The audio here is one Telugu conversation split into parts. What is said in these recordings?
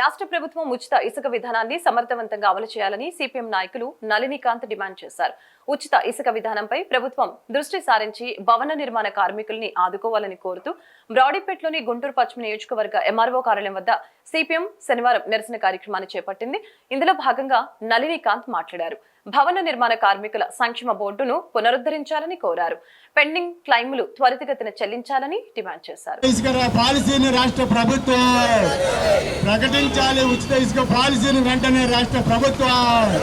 రాష్ట్ర ప్రభుత్వం ఉచిత ఇసుక విధానాన్ని సమర్థవంతంగా అమలు చేయాలని సిపిఎం నాయకులు నళినికాంత్ డిమాండ్ చేశారు. ఉచిత ఇసుక విధానంపై ప్రభుత్వం దృష్టి సారించి భవన నిర్మాణ కార్మికుల్ని ఆదుకోవాలని కోరుతూ బ్రాడీపేటలోని గుంటూరు పశ్చిమ నియోజకవర్గ ఎంఆర్ఓ కార్యాలయం వద్ద సిపిఎం శనివారం నిరసన కార్యక్రమాన్ని చేపట్టింది. ఇందులో భాగంగా నళినికాంత్ మాట్లాడారు. భవన నిర్మాణ కార్మికుల సంక్షేమ బోర్డును పునరుద్ధరించాలని కోరారు. పెండింగ్ క్లైములు త్వరితగతిన చెల్లించాలని డిమాండ్ చేశారు. ఇసుక పాలసీని రాష్ట్ర ప్రభుత్వం ప్రకటించాలి. ఉచిత ఇసుక పాలసీని వెంటనే రాష్ట్ర ప్రభుత్వం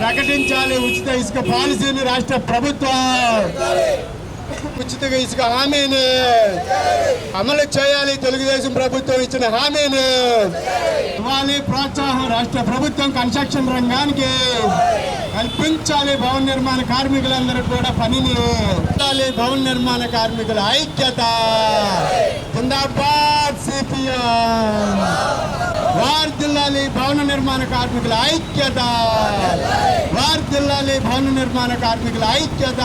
ప్రకటించాలి. ఉచిత ఇసుక పాలసీని రాష్ట్ర ప్రభుత్వం ఉచిత ఇసుక. హామీని అమలు చేయాలి తెలుగుదేశం ప్రభుత్వం ఇచ్చిన హామీని. ఇవ్వాలి ప్రోత్సాహం రాష్ట్ర ప్రభుత్వం కన్స్ట్రక్షన్ రంగానికి. కల్పించాలి భవన నిర్మాణ కార్మికులందరూ కూడా పనిని. ఉండాలి భవన నిర్మాణ కార్మికుల ఐక్యత. జిందాబాద్ సిపిఎం. వార్దిల్లాలి భవన నిర్మాణ కార్మికుల ఐక్యత. వార్దిల్లాలి భవన నిర్మాణ కార్మికుల ఐక్యత.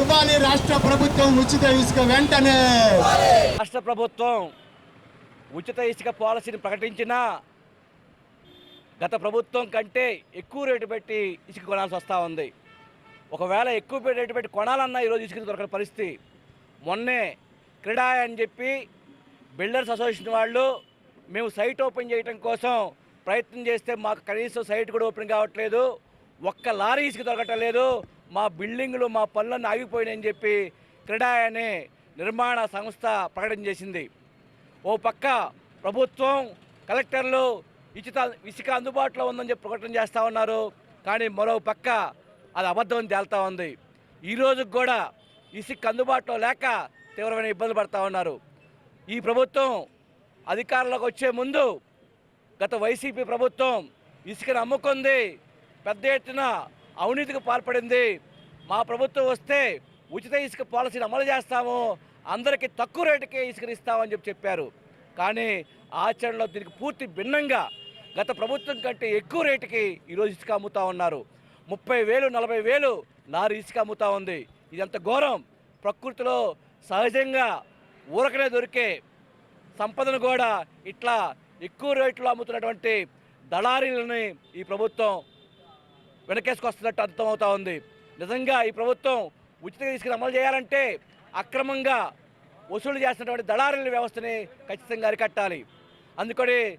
ఇవ్వాలి రాష్ట్ర ప్రభుత్వం ఉచిత ఇసుక వెంటనే. రాష్ట్ర ప్రభుత్వం ఉచిత ఇసుక పాలసీని ప్రకటించిన గత ప్రభుత్వం కంటే ఎక్కువ రేటు పెట్టి ఇసుక కొనాల్సి వస్తూ ఉంది. ఒకవేళ ఎక్కువ రేటు పెట్టి కొనాలన్నా ఈరోజు ఇసుక దొరకని పరిస్థితి. మొన్నే క్రీడా అని చెప్పి బిల్డర్స్ అసోసియేషన్ వాళ్ళు మేము సైట్ ఓపెన్ చేయడం కోసం ప్రయత్నం చేస్తే మాకు కనీసం సైట్ కూడా ఓపెన్ కావట్లేదు. ఒక్క లారీ ఇసుక దొరకటం లేదు. మా బిల్డింగ్లు మా పనులన్నీ ఆగిపోయినాయని చెప్పి క్రీడా అనే నిర్మాణ సంస్థ ప్రకటన చేసింది. ఓ పక్క ప్రభుత్వం కలెక్టర్లు ఇసుక ఇసుక అందుబాటులో ఉందని చెప్పి ప్రకటన చేస్తూ ఉన్నారు. కానీ మరో పక్క అది అబద్ధం అని ఉంది. ఈ కూడా ఇసుక అందుబాటులో లేక తీవ్రమైన ఇబ్బందులు పడతా ఉన్నారు. ఈ ప్రభుత్వం అధికారంలోకి వచ్చే ముందు గత వైసీపీ ప్రభుత్వం ఇసుకను అమ్ముకుంది. పెద్ద ఎత్తున అవినీతికి పాల్పడింది. మా ప్రభుత్వం వస్తే ఉచిత ఇసుక పాలసీని అమలు చేస్తాము. అందరికీ తక్కువ రేటుకే ఇసుకని ఇస్తామని చెప్పి చెప్పారు. కానీ ఆచరణలో దీనికి పూర్తి భిన్నంగా గత ప్రభుత్వం కంటే ఎక్కువ రేటుకి ఈరోజు ఇసుక అమ్ముతూ ఉన్నారు. ముప్పై వేలు నలభై వేలు లారీ ఇసుక అమ్ముతూ ఉంది. ఇదంత ఘోరం! ప్రకృతిలో సహజంగా ఊరకనే దొరికే సంపదను కూడా ఇట్లా ఎక్కువ రేట్లో అమ్ముతున్నటువంటి దళారీలని ఈ ప్రభుత్వం వెనకేసుకొస్తున్నట్టు అర్థమవుతా ఉంది. నిజంగా ఈ ప్రభుత్వం ఉచిత తీసుకుని అమలు చేయాలంటే అక్రమంగా వసూలు చేస్తున్నటువంటి దళారీల వ్యవస్థని ఖచ్చితంగా అరికట్టాలి. అందుకని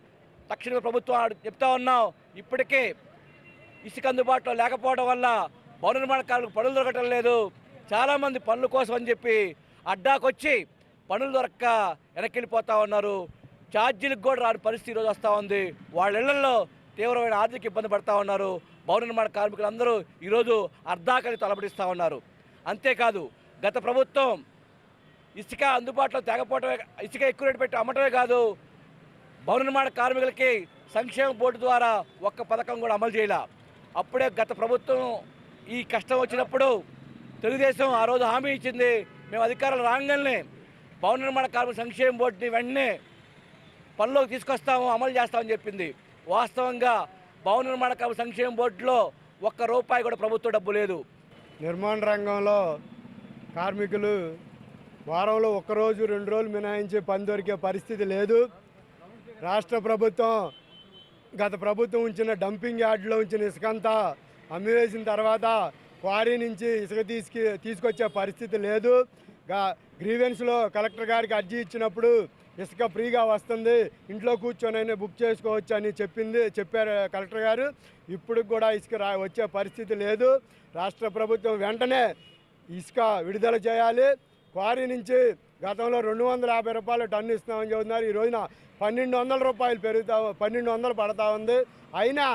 తక్షణ ప్రభుత్వం ఆడు- చెప్తా ఉన్నాం. ఇప్పటికే ఇసుక అందుబాటులో లేకపోవడం వల్ల భవన నిర్మాణకారులకు పనులు దొరకటం లేదు. చాలామంది పనుల కోసం అని చెప్పి అడ్డాకొచ్చి పనులు దొరక్క వెనక్కిపోతూ ఉన్నారు. ఛార్జీలకు కూడా రాని పరిస్థితి ఈరోజు వస్తూ ఉంది. వాళ్ళ ఇళ్ళలో తీవ్రమైన ఆర్థిక ఇబ్బంది పడతా ఉన్నారు. భవన నిర్మాణ కార్మికులు అందరూ ఈరోజు అర్ధాకలి తలబడిస్తూ ఉన్నారు. అంతేకాదు గత ప్రభుత్వం ఇసుక అందుబాటులో తేకపోవటమే ఇసుక ఎక్కువ రేటు పెట్టి అమ్మటమే కాదు భవన నిర్మాణ కార్మికులకి సంక్షేమ బోర్డు ద్వారా ఒక్క పథకం కూడా అమలు చేయాల. అప్పుడే గత ప్రభుత్వం ఈ కష్టం వచ్చినప్పుడు తెలుగుదేశం ఆ రోజు హామీ ఇచ్చింది. మేము అధికారులు రాగానే భవన నిర్మాణ కార్మిక సంక్షేమ బోర్డుని వెంటనే పనిలోకి తీసుకొస్తాము అమలు చేస్తామని చెప్పింది. వాస్తవంగా భవన నిర్మాణ కార్మిక సంక్షేమ బోర్డులో ఒక్క రూపాయి కూడా ప్రభుత్వ డబ్బు లేదు. నిర్మాణ రంగంలో కార్మికులు వారంలో ఒక్కరోజు రెండు రోజులు మినహాయించి పని దొరికే పరిస్థితి లేదు. రాష్ట్ర ప్రభుత్వం గత ప్రభుత్వం ఉంచిన డంపింగ్ యార్డ్లో ఉంచిన ఇసుకంతా అమ్మివేసిన తర్వాత క్వారీ నుంచి ఇసుక తీసుకు తీసుకొచ్చే పరిస్థితి లేదు. గ్రీవెన్స్లో కలెక్టర్ గారికి అర్జీ ఇచ్చినప్పుడు ఇసుక ఫ్రీగా వస్తుంది ఇంట్లో కూర్చొని బుక్ చేసుకోవచ్చు అని చెప్పింది చెప్పారు కలెక్టర్ గారు. ఇప్పుడు కూడా ఇసుక రా వచ్చే పరిస్థితి లేదు. రాష్ట్ర ప్రభుత్వం వెంటనే ఇసుక విడుదల చేయాలి. క్వారీ నుంచి గతంలో రెండు వందల యాభై రూపాయలు టన్ను ఇస్తామని చెబుతున్నారు. ఈ రోజున పన్నెండు వందల రూపాయలు పెరుగుతా పన్నెండు వందలు పడతా ఉంది. అయినా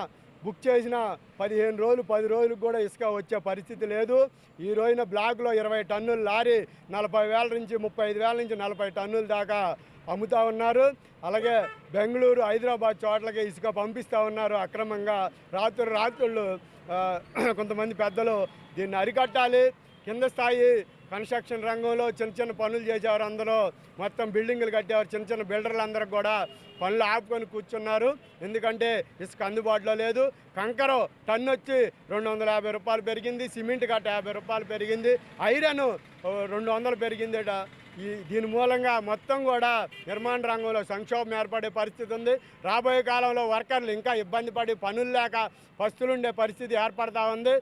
బుక్ చేసిన పదిహేను రోజులు పది రోజులకు కూడా ఇసుక వచ్చే పరిస్థితి లేదు. ఈ రోజున బ్లాక్లో ఇరవై టన్నులు లారీ నలభై వేల నుంచి ముప్పై ఐదు వేల నుంచి నలభై టన్నుల దాకా అమ్ముతా ఉన్నారు. అలాగే బెంగళూరు హైదరాబాద్ చోట్లకి ఇసుక పంపిస్తూ ఉన్నారు అక్రమంగా. రాత్రులు రాత్రుళ్ళు కొంతమంది పెద్దలు దీన్ని అరికట్టాలి. కింద స్థాయి కన్స్ట్రక్షన్ రంగంలో చిన్న చిన్న పనులు చేసేవారు అందరూ. మొత్తం బిల్డింగులు కట్టేవారు చిన్న చిన్న బిల్డర్లు అందరూ కూడా. పనులు ఆపుకొని కూర్చున్నారు. ఎందుకంటే ఇసుక అందుబాటులో లేదు. కంకర టన్ను వచ్చి రెండు వందల యాభై రూపాయలు పెరిగింది. సిమెంట్ గట్ట యాభై రూపాయలు పెరిగింది. ఐరన్ రెండు వందలు పెరిగిందిట. ఈ దీని మూలంగా మొత్తం కూడా నిర్మాణ రంగంలో సంక్షోభం ఏర్పడే పరిస్థితి ఉంది. రాబోయే కాలంలో వర్కర్లు ఇంకా ఇబ్బంది పడి పనులు లేక పస్తులుండే పరిస్థితి ఏర్పడతా ఉంది.